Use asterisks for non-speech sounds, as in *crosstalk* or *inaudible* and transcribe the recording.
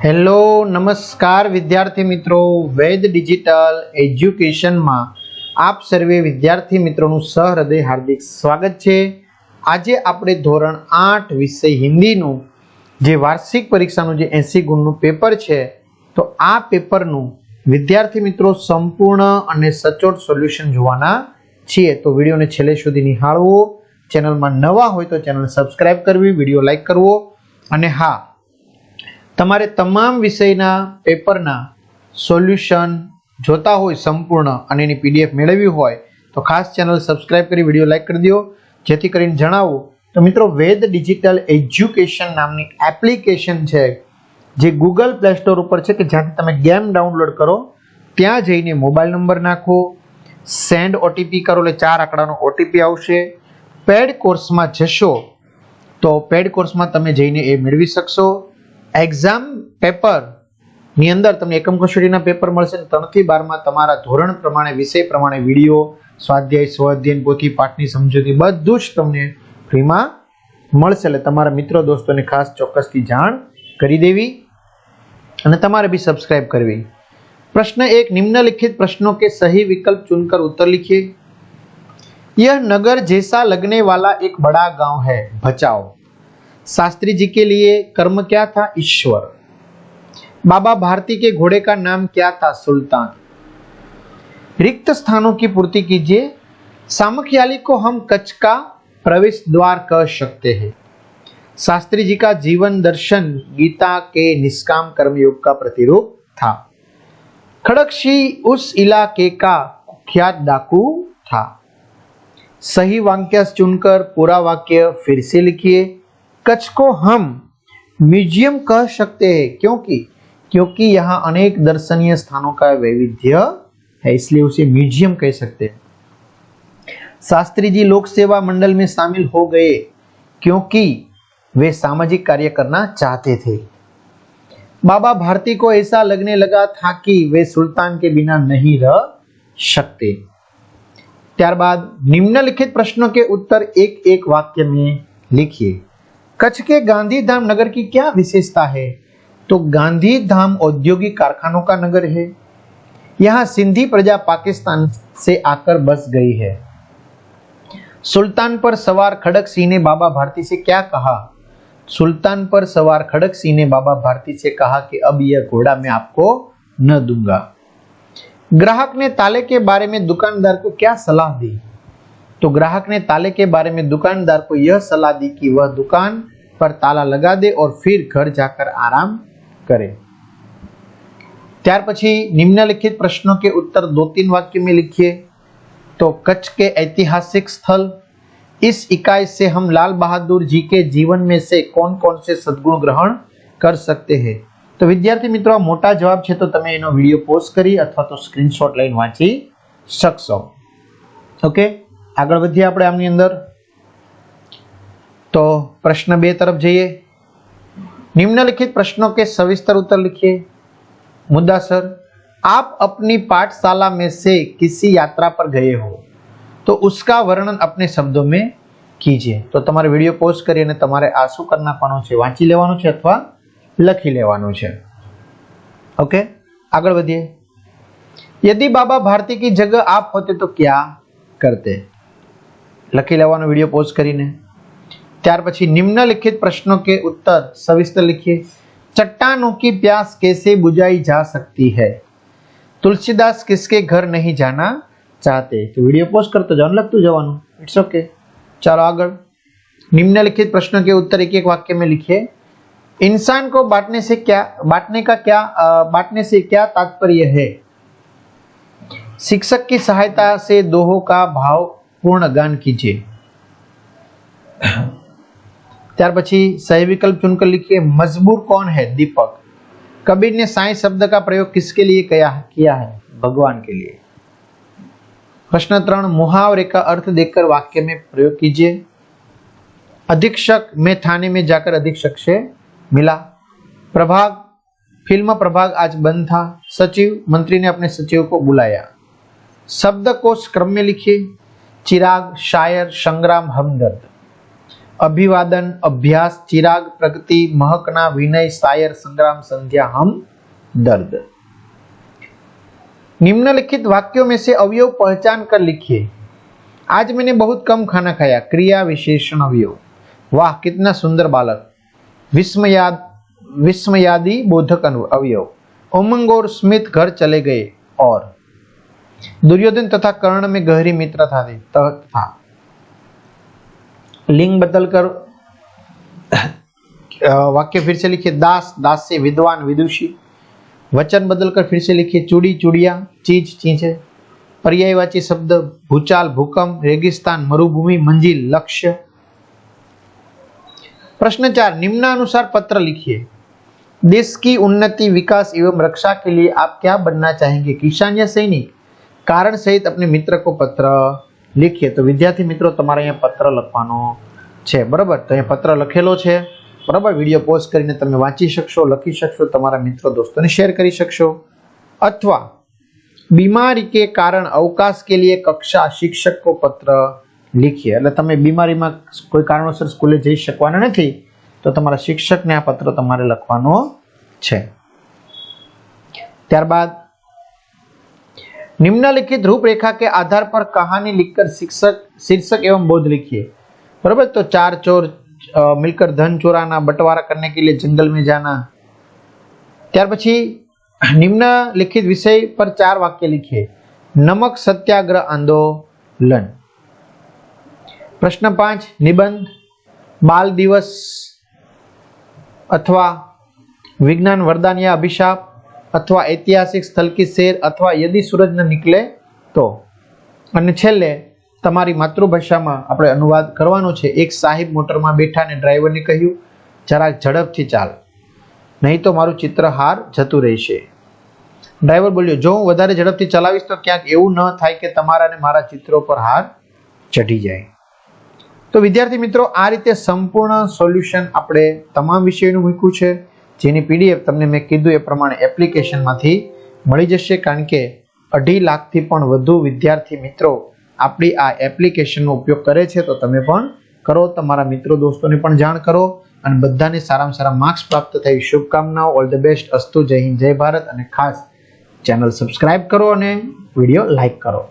Hello, નમસ્કાર વિદ્યાર્થી મિત્રો. વેદ ડિજિટલ એજ્યુકેશનમાં આપ સર્વે વિદ્યાર્થી મિત્રોનું સહૃદય હાર્દિક સ્વાગત છે. આજે આપણે ધોરણ આઠ વિષય હિન્દીનું જે વાર્ષિક પરીક્ષાનું જે એસી ગુણનું પેપર છે, તો આ પેપરનું વિદ્યાર્થી મિત્રો સંપૂર્ણ અને સચોટ સોલ્યુશન જોવાના છીએ. તો વિડીયોને છેલ્લે સુધી નિહાળવો. ચેનલમાં નવા હોય તો ચેનલ સબસ્ક્રાઈબ કરવી, વીડિયો લાઈક કરવો. અને હા તમારે તમામ વિષયના પેપરના સોલ્યુશન જોતા હોય સંપૂર્ણ અને એની પીડીએફ મેળવવી હોય, તો ખાસ ચેનલ સબસ્ક્રાઇબ કરી વીડિયો લાઈક કરી દો. જેથી કરીને જણાવો, તો મિત્રો, વેદ ડિજિટલ એજ્યુકેશન નામની એપ્લિકેશન છે, જે ગૂગલ પ્લે સ્ટોર ઉપર છે, કે જ્યાંથી તમે ગેમ ડાઉનલોડ કરો, ત્યાં જઈને મોબાઈલ નંબર નાખો, સેન્ડ ઓટીપી કરો, એટલે ચાર આંકડાનો ઓટીપી આવશે. પેડ કોર્સમાં જશો, તો પેડ કોર્સમાં તમે જઈને એ મેળવી શકશો. એક્ઝામ પેપર ની અંદર તમને એકમ કસોટીના પેપર મળશે અને ત્રણથી બારમાં તમારા ધોરણ પ્રમાણે વિષય પ્રમાણે વિડીયો સ્વાધ્યાય સ્વાધ્યાયન પોથી પાઠની સમજૂતી બધું જ તમને ફ્રીમાં મળશે એટલે તમારા મિત્રો દોસ્તોને ખાસ ચોક્કસથી જાણ કરી દેવી અને તમારે भी सब्सक्राइब करवी प्रश्न एक निम्नलिखित प्रश्नों के सही विकल्प चुनकर उत्तर लिखिए यह नगर जैसा लगने वाला एक बड़ा गांव है भचाओ शास्त्री जी के लिए कर्म क्या था? ईश्वर। बाबा भारती के घोड़े का नाम क्या था? सुल्तान। रिक्त स्थानों की पूर्ति कीजिए। सामख्याली को हम कच्छ का प्रवेश द्वार कह सकते हैं। शास्त्री जी का जीवन दर्शन गीता के निष्काम कर्मयोग का प्रतिरूप था। खड़गशी उस इलाके का कुख्यात डाकू था। सही वाक्य चुनकर पूरा वाक्य फिर से लिखिए। कच्छ को हम म्यूजियम कह सकते हैं क्योंकि क्योंकि यहाँ अनेक दर्शनीय स्थानों का वैविध्य है इसलिए उसे म्यूजियम कह सकते हैं शास्त्री जी लोक सेवा मंडल में शामिल हो गए क्योंकि वे सामाजिक कार्य करना चाहते थे बाबा भारती को ऐसा लगने लगा था कि वे सुल्तान के बिना नहीं रह सकते ત્યારબાદ નિમ્નલિખિત प्रश्नों के उत्तर एक एक वाक्य में लिखिए कच्छ के गांधी धाम नगर की क्या विशेषता है? तो गांधी धाम औद्योगिक कारखानों का नगर है। यहाँ सिंधी प्रजा पाकिस्तान से आकर बस गई है। सुल्तान पर सवार खड़क सिंह ने बाबा भारती से क्या कहा? सुल्तान पर सवार खड़क सिंह ने बाबा भारती से कहा कि अब यह घोड़ा मैं आपको न दूँगा। ग्राहक ने ताले के बारे में दुकानदार को क्या सलाह दी? तो ग्राहक ने ताले के बारे में दुकानदार को यह सलाह दी कि वह दुकान पर ताला लगा दे और फिर घर जाकर आराम करे ત્યાર પછી નિમ્નલિખિત પ્રશ્નों के उत्तर दो तीन वाक्य में लिखिए तो कच्छ के ऐतिहासिक स्थल इस इकाई से हम लाल बहादुर जी के जीवन में से कौन कौन से सद्गुण ग्रहण कर सकते हैं તો વિદ્યાર્થી મિત્રો આ મોટા જવાબ છે તો તમે એનો વિડીયો પોસ્ટ કરી અથવા તો સ્ક્રીનશોટ લઈને વાંચી શકશો ઓકે આગળ વધીએ આપણે આમની અંદર તો પ્રશ્ન બે તરફ જઈએ निम्नलिखित प्रश्नों के सविस्तर उत्तर लिखिए मुद्दा सर आप अपनी पाठशाला में से किसी यात्रा पर गए हो तो उसका वर्णन अपने शब्दों में कीजिए તો તમારે વિડીયો પોસ્ટ કરી અને તમારે આ શું કરી નાખવાનું છે વાંચી લેવાનું છે અથવા લખી લેવાનું છે ओके આગળ વધીએ यदि बाबा भारती की जगह आप होते तो क्या करते लखी લેવાનો વિડીયો कर કરીને. ત્યાર प्रश्नों के उत्तर सविस्तर लिखिए चट्टानों की प्यास कैसे बुझाई जा सकती है तुलसीदास किसके घर नहीं जाना चाहते तो वीडियो पोस्ट कर तो जान लग तू जवान इट्स ओके चलो आगे निम्नलिखित प्रश्नों के उत्तर एक एक वाक्य में लिखिए इंसान को बांटने से क्या बांटने का क्या बांटने से क्या तात्पर्य है शिक्षक की सहायता से दोहों का भाव पूर्ण गान कीजिए ત્યાર પછી सही विकल्प चुनकर लिखिए मजबूर कौन है दीपक कबीर ने साई शब्द का प्रयोग किसके लिए किया किया है भगवान के लिए प्रश्न त्रण मुहावरे का अर्थ देखकर वाक्य में प्रयोग कीजिए अधीक्षक में थाने में जाकर अधीक्षक से मिला प्रभाग फिल्म प्रभाग आज बंद था सचिव मंत्री ने अपने सचिव को बुलाया शब्द कोश क्रम में लिखिए चिराग, शायर, संग्राम, हमदर्द। अभिवादन, अभ्यास, चिराग, प्रगति, महकना, विनय, शायर, संग्राम, संध्या हम दर्द निम्नलिखित वाक्यों में से अवयव पहचान कर लिखिए। आज मैंने बहुत कम खाना खाया। क्रिया विशेषण अवयव। वाह, कितना सुंदर बालक। विस्मयाद, विस्मयादी बोधक अवयव। उमंग और स्मित घर चले गए और दुर्योधन तथा कर्ण में गहरी मित्रता थी तथा लिंग बदलकर *coughs* वाक्य फिर से लिखिए, दास दास से विद्वान, विदुषी। वचन बदलकर फिर से लिखिए, चूड़ी, चूड़िया, चीज़, चीज़ें। पर्यायवाची शब्द, भूचाल, भूकंप, रेगिस्तान, मरुभूमि, मंजिल, लक्ष्य। प्रश्न चार, निम्नानुसार पत्र लिखिए। देश की उन्नति, विकास एवं रक्षा के लिए आप क्या बनना चाहेंगे? किसान या सैनिक કારણ સહિત આપણે મિત્ર કો પત્ર લખીએ. તો વિદ્યાર્થી મિત્રો, તમારે અહીંયા પત્ર લખવાનો છે. બરાબર? તો અહીંયા પત્ર લખેલો છે. બરાબર? વીડિયો પોઝ કરીને તમે વાંચી શકશો, લખી શકશો, તમારા મિત્રો, દોસ્તોને શેર કરી શકશો. અથવા બીમારી કે કારણ અવકાશ કે લીએ કક્ષા શિક્ષક કો પત્ર લખીએ. એટલે તમે બીમારીમાં કોઈ કારણોસર સ્કૂલે જઈ શકવાના નથી, તો તમારા શિક્ષકને આ પત્ર તમારે લખવાનો છે. ત્યારબાદ निम्नलिखित रूपरेखा के आधार पर कहानी लिखकर शिक्षक शीर्षक एवं बोध लिखिए बराबर तो चार चोर अ, मिलकर धन चुराना बंटवारा करने के लिए जंगल में जाना ત્યાર પછી નિમ્નલિખિત વિષય પર ચાર વાક્ય लिखिए નમક સત્યાગ્રહ આંદોલન પ્રશ્ન પાંચ નિબંધ બાલ દિવસ અથવા વિજ્ઞાન વરદાન या અભિશાપ અથવા ઐતિહાસિક સ્થળ કી શેર અથવા યદિ સૂરજ ન નીકળે તો. અને છેલ્લે, તમારી માતૃભાષામાં આપણે અનુવાદ કરવાનો છે. એક સાહેબ મોટરમાં બેઠા અને ડ્રાઈવરને કહ્યું જરાક ઝડપથી ચાલ. નહીં તો મારું ચિત્ર હાર જતું રહેશે. ડ્રાઈવર બોલ્યો, જો હું વધારે ઝડપથી ચલાવીશ તો ક્યાંક એવું ન થાય કે તમારા અને મારા ચિત્રો પર હાર ચઢી જાય. તો વિદ્યાર્થી મિત્રો, આ રીતે સંપૂર્ણ સોલ્યુશન આપણે તમામ વિષયોનું મૂક્યું છે. જેની પીડીએફ તમને મેં કીધું એ પ્રમાણે એપ્લિકેશનમાંથી મળી જશે કારણ કે અઢી લાખથી પણ વધુ વિદ્યાર્થી મિત્રો આપણી આ એપ્લિકેશનનો ઉપયોગ કરે છે તો તમે પણ કરો. તમારા મિત્રો દોસ્તોને પણ જાણ કરો અને બધાને સારામાં સારા માર્ક્સ પ્રાપ્ત થઈ. શુભકામનાઓ. ઓલ ધ બેસ્ટ અસ્તુ. જય હિન્દ, જય ભારત અને ખાસ ચેનલ સબસ્ક્રાઇબ કરો અને વીડિયો લાઈક કરો.